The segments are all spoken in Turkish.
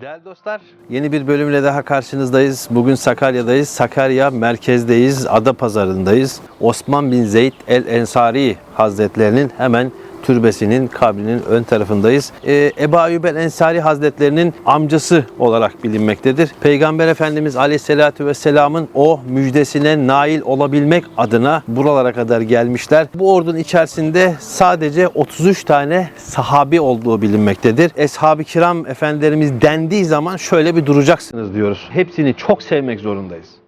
Değerli dostlar, yeni bir bölümle daha karşınızdayız. Bugün Sakarya'dayız. Sakarya merkezdeyiz, Adapazarı'ndayız. Osman bin Zeyd el-Ensari Hazretlerinin hemen türbesinin, kabrinin ön tarafındayız. Ee, Ebu Ayyub el-Ensari Hazretlerinin amcası olarak bilinmektedir. Peygamber Efendimiz Aleyhisselatü Vesselam'ın o müjdesine nail olabilmek adına buralara kadar gelmişler. Bu ordunun içerisinde sadece 33 tane sahabi olduğu bilinmektedir. Eshab-ı kiram efendilerimiz dendiği zaman şöyle bir duracaksınız diyoruz. Hepsini çok sevmek zorundayız.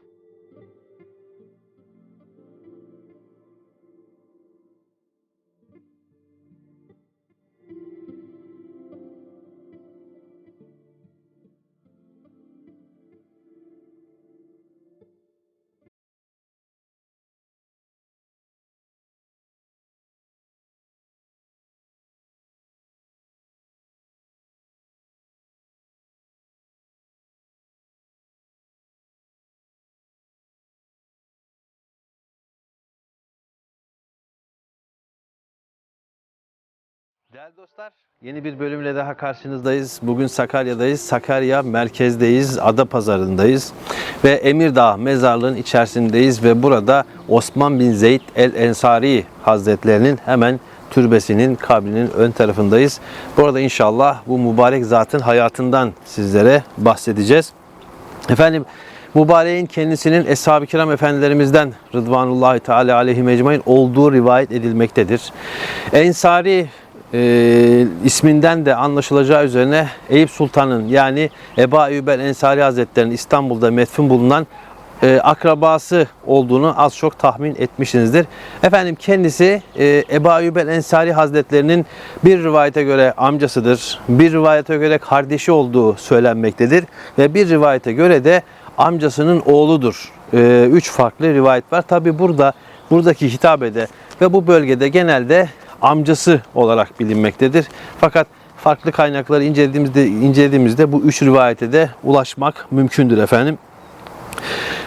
Değerli dostlar, yeni bir bölümle daha karşınızdayız. Bugün Sakarya'dayız. Sakarya merkezdeyiz, Adapazarı'ndayız ve Emirdağ mezarlığın içerisindeyiz ve burada Osman bin Zeyd el-Ensari Hazretlerinin hemen türbesinin, kabrinin ön tarafındayız. Burada inşallah bu mübarek zatın hayatından sizlere bahsedeceğiz. Efendim mübareğin kendisinin Eshab-ı Kiram efendilerimizden Rıdvanullahi Teala aleyhi mecmain olduğu rivayet edilmektedir. Ensari e, isminden de anlaşılacağı üzerine Eyüp Sultan'ın yani Ebu Eyyub el Ensari Hazretleri'nin İstanbul'da metfun bulunan e, akrabası olduğunu az çok tahmin etmişsinizdir. Efendim kendisi e, Ebu Eyyub el Ensari Hazretlerinin bir rivayete göre amcasıdır. Bir rivayete göre kardeşi olduğu söylenmektedir. Ve bir rivayete göre de amcasının oğludur. E, üç farklı rivayet var. Tabi burada buradaki hitabede ve bu bölgede genelde amcası olarak bilinmektedir. Fakat farklı kaynakları incelediğimizde, incelediğimizde bu üç rivayete de ulaşmak mümkündür efendim.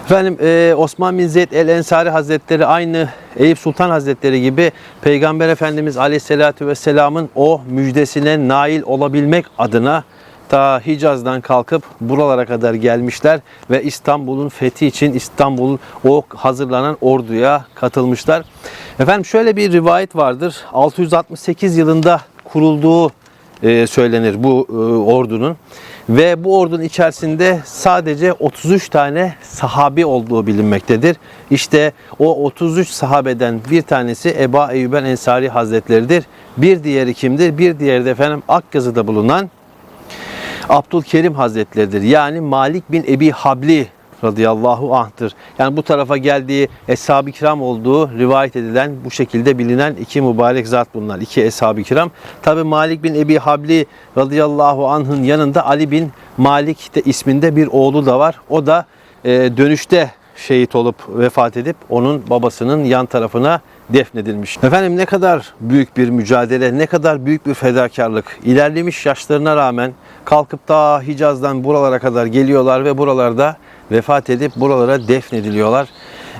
Efendim e, Osman bin Zeyd el Ensari Hazretleri aynı Eyüp Sultan Hazretleri gibi Peygamber Efendimiz Aleyhisselatü Vesselam'ın o müjdesine nail olabilmek adına ta Hicaz'dan kalkıp buralara kadar gelmişler ve İstanbul'un fethi için İstanbul'un o hazırlanan orduya katılmışlar. Efendim şöyle bir rivayet vardır. 668 yılında kurulduğu e, söylenir bu e, ordunun. Ve bu ordunun içerisinde sadece 33 tane sahabi olduğu bilinmektedir. İşte o 33 sahabeden bir tanesi Eba Eyyub el Ensari Hazretleridir. Bir diğeri kimdir? Bir diğeri de efendim Akkazı'da bulunan Abdülkerim Hazretleridir. Yani Malik bin Ebi Habli radıyallahu anh'tır. Yani bu tarafa geldiği eshab-ı kiram olduğu rivayet edilen bu şekilde bilinen iki mübarek zat bunlar. iki eshab-ı kiram. Tabi Malik bin Ebi Habli radıyallahu anh'ın yanında Ali bin Malik de isminde bir oğlu da var. O da e, dönüşte şehit olup vefat edip onun babasının yan tarafına defnedilmiş. Efendim ne kadar büyük bir mücadele, ne kadar büyük bir fedakarlık. İlerlemiş yaşlarına rağmen kalkıp da Hicaz'dan buralara kadar geliyorlar ve buralarda vefat edip buralara defnediliyorlar.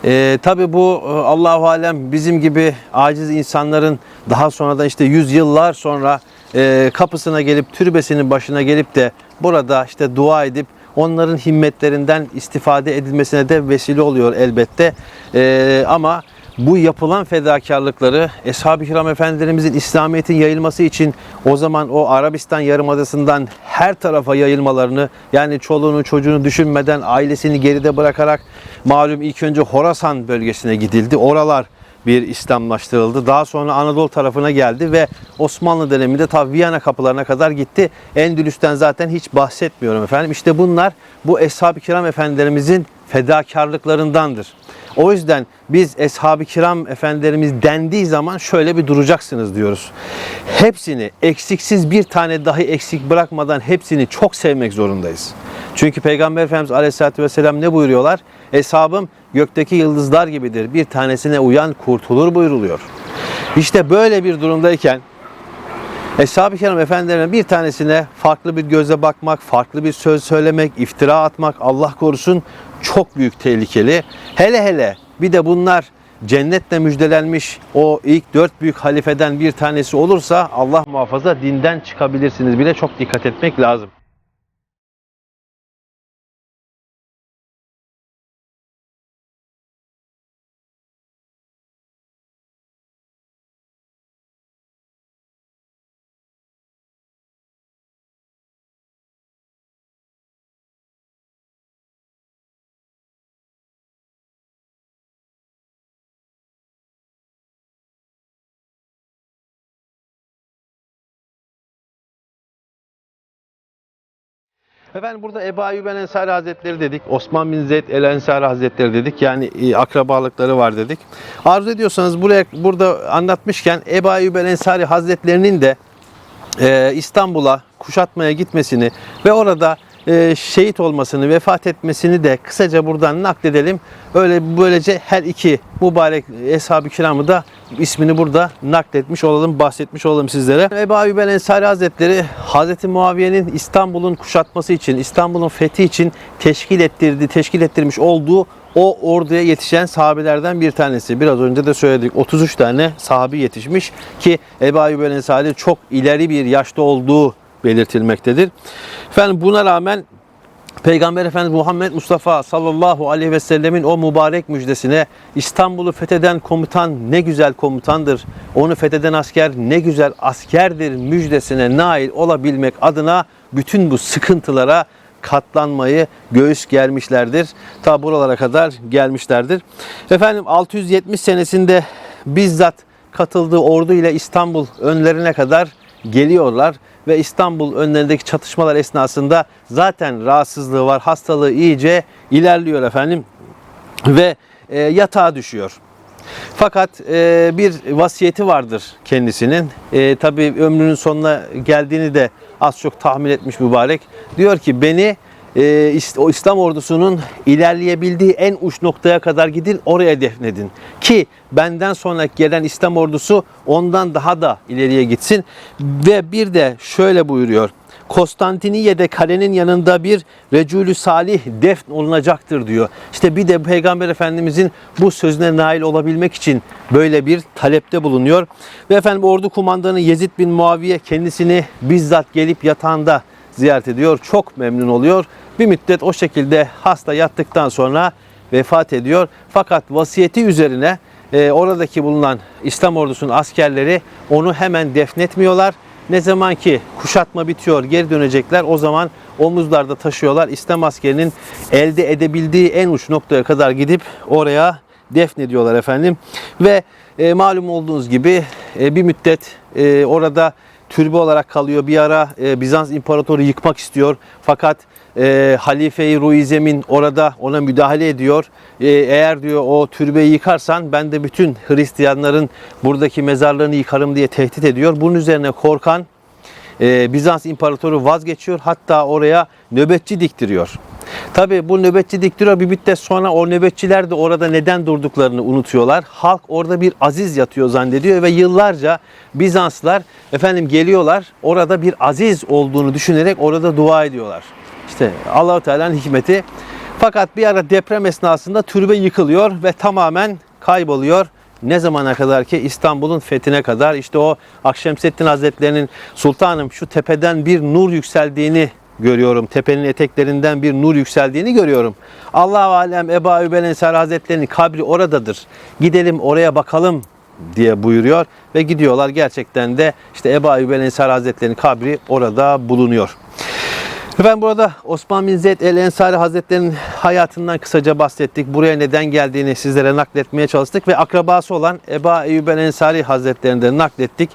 Ee, Tabi bu e, Allahu alem bizim gibi aciz insanların daha sonra da işte yüzyıllar sonra e, kapısına gelip türbesinin başına gelip de burada işte dua edip onların himmetlerinden istifade edilmesine de vesile oluyor elbette. Ee, ama bu yapılan fedakarlıkları Eshab-ı Kiram Efendilerimizin İslamiyet'in yayılması için o zaman o Arabistan Yarımadası'ndan her tarafa yayılmalarını yani çoluğunu çocuğunu düşünmeden ailesini geride bırakarak malum ilk önce Horasan bölgesine gidildi. Oralar bir İslamlaştırıldı. Daha sonra Anadolu tarafına geldi ve Osmanlı döneminde ta Viyana kapılarına kadar gitti. Endülüs'ten zaten hiç bahsetmiyorum efendim. İşte bunlar bu Eshab-ı Kiram Efendilerimizin fedakarlıklarındandır. O yüzden biz Eshab-ı Kiram Efendilerimiz dendiği zaman şöyle bir duracaksınız diyoruz. Hepsini eksiksiz bir tane dahi eksik bırakmadan hepsini çok sevmek zorundayız. Çünkü Peygamber Efendimiz Aleyhisselatü Vesselam ne buyuruyorlar? Eshabım gökteki yıldızlar gibidir. Bir tanesine uyan kurtulur buyruluyor. İşte böyle bir durumdayken Eshab-ı Kiram efendilerine bir tanesine farklı bir göze bakmak, farklı bir söz söylemek, iftira atmak Allah korusun çok büyük tehlikeli. Hele hele bir de bunlar cennetle müjdelenmiş o ilk dört büyük halifeden bir tanesi olursa Allah muhafaza dinden çıkabilirsiniz bile çok dikkat etmek lazım. Efendim burada Ebu Ayyub el Ensari Hazretleri dedik. Osman bin Zeyd el Ensari Hazretleri dedik. Yani e, akrabalıkları var dedik. Arzu ediyorsanız buraya burada anlatmışken Ebu Ayyub el Ensari Hazretlerinin de e, İstanbul'a kuşatmaya gitmesini ve orada e, şehit olmasını, vefat etmesini de kısaca buradan nakledelim. Öyle böylece her iki mübarek eshab-ı kiramı da ismini burada nakletmiş olalım, bahsetmiş olalım sizlere. Ebu Ayyub el Ensari Hazretleri Hazreti Muaviye'nin İstanbul'un kuşatması için, İstanbul'un fethi için teşkil ettirdiği, teşkil ettirmiş olduğu o orduya yetişen sahabelerden bir tanesi. Biraz önce de söyledik 33 tane sahabi yetişmiş ki Ebu Ayyub el Ensari çok ileri bir yaşta olduğu belirtilmektedir. Efendim buna rağmen Peygamber Efendimiz Muhammed Mustafa sallallahu aleyhi ve sellemin o mübarek müjdesine İstanbul'u fetheden komutan ne güzel komutandır. Onu fetheden asker ne güzel askerdir müjdesine nail olabilmek adına bütün bu sıkıntılara katlanmayı göğüs germişlerdir. Ta buralara kadar gelmişlerdir. Efendim 670 senesinde bizzat katıldığı ordu ile İstanbul önlerine kadar geliyorlar ve İstanbul önlerindeki çatışmalar esnasında zaten rahatsızlığı var, hastalığı iyice ilerliyor efendim ve e, yatağa düşüyor. Fakat e, bir vasiyeti vardır kendisinin. E, Tabi ömrünün sonuna geldiğini de az çok tahmin etmiş mübarek. Diyor ki beni e, o İslam ordusunun ilerleyebildiği en uç noktaya kadar gidin oraya defnedin. Ki benden sonra gelen İslam ordusu ondan daha da ileriye gitsin. Ve bir de şöyle buyuruyor. Konstantiniye'de kalenin yanında bir Recülü Salih defn olunacaktır diyor. İşte bir de Peygamber Efendimizin bu sözüne nail olabilmek için böyle bir talepte bulunuyor. Ve efendim ordu kumandanı Yezid bin Muaviye kendisini bizzat gelip yatağında ziyaret ediyor. Çok memnun oluyor. Bir müddet o şekilde hasta yattıktan sonra vefat ediyor. Fakat vasiyeti üzerine e, oradaki bulunan İslam ordusunun askerleri onu hemen defnetmiyorlar. Ne zaman ki kuşatma bitiyor, geri dönecekler o zaman omuzlarda taşıyorlar. İslam askerinin elde edebildiği en uç noktaya kadar gidip oraya defnediyorlar efendim. Ve e, malum olduğunuz gibi e, bir müddet e, orada türbe olarak kalıyor. Bir ara e, Bizans İmparatoru yıkmak istiyor. Fakat e, Halife-i Ruizemin orada ona müdahale ediyor. E, eğer diyor o türbeyi yıkarsan ben de bütün Hristiyanların buradaki mezarlarını yıkarım diye tehdit ediyor. Bunun üzerine korkan e, Bizans İmparatoru vazgeçiyor. Hatta oraya nöbetçi diktiriyor. Tabi bu nöbetçi diktiriyor bir müddet sonra o nöbetçiler de orada neden durduklarını unutuyorlar. Halk orada bir aziz yatıyor zannediyor ve yıllarca Bizanslar efendim geliyorlar orada bir aziz olduğunu düşünerek orada dua ediyorlar. İşte Allahu Teala'nın hikmeti. Fakat bir ara deprem esnasında türbe yıkılıyor ve tamamen kayboluyor. Ne zamana kadar ki İstanbul'un fethine kadar işte o Akşemseddin Hazretleri'nin sultanım şu tepeden bir nur yükseldiğini görüyorum. Tepenin eteklerinden bir nur yükseldiğini görüyorum. Allah alem Ebu Ayyub el Ensari Hazretleri'nin kabri oradadır. Gidelim oraya bakalım diye buyuruyor ve gidiyorlar. Gerçekten de işte Ebu Ayyub el Ensari Hazretleri'nin kabri orada bulunuyor. Efendim burada Osman bin Zeyd el Ensari Hazretleri'nin hayatından kısaca bahsettik. Buraya neden geldiğini sizlere nakletmeye çalıştık ve akrabası olan Eba Eyyub el Ensari Hazretleri'ni de naklettik.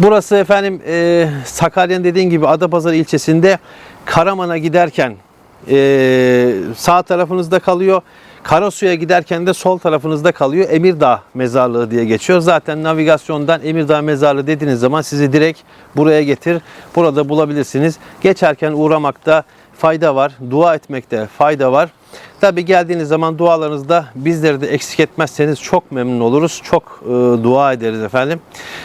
Burası efendim e, Sakarya'nın dediğim gibi Adapazarı ilçesinde Karaman'a giderken e, sağ tarafınızda kalıyor. Karasu'ya giderken de sol tarafınızda kalıyor. Emirdağ Mezarlığı diye geçiyor. Zaten navigasyondan Emirdağ Mezarlığı dediğiniz zaman sizi direkt buraya getir. Burada bulabilirsiniz. Geçerken uğramakta fayda var. Dua etmekte fayda var. Tabi geldiğiniz zaman dualarınızda bizleri de eksik etmezseniz çok memnun oluruz. Çok e, dua ederiz efendim.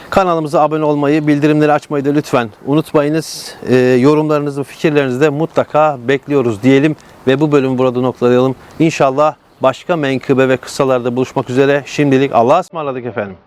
Kanalımıza abone olmayı, bildirimleri açmayı da lütfen unutmayınız. E, yorumlarınızı, fikirlerinizi de mutlaka bekliyoruz diyelim ve bu bölümü burada noktalayalım. İnşallah başka menkıbe ve kısalarda buluşmak üzere. Şimdilik Allah'a ısmarladık efendim.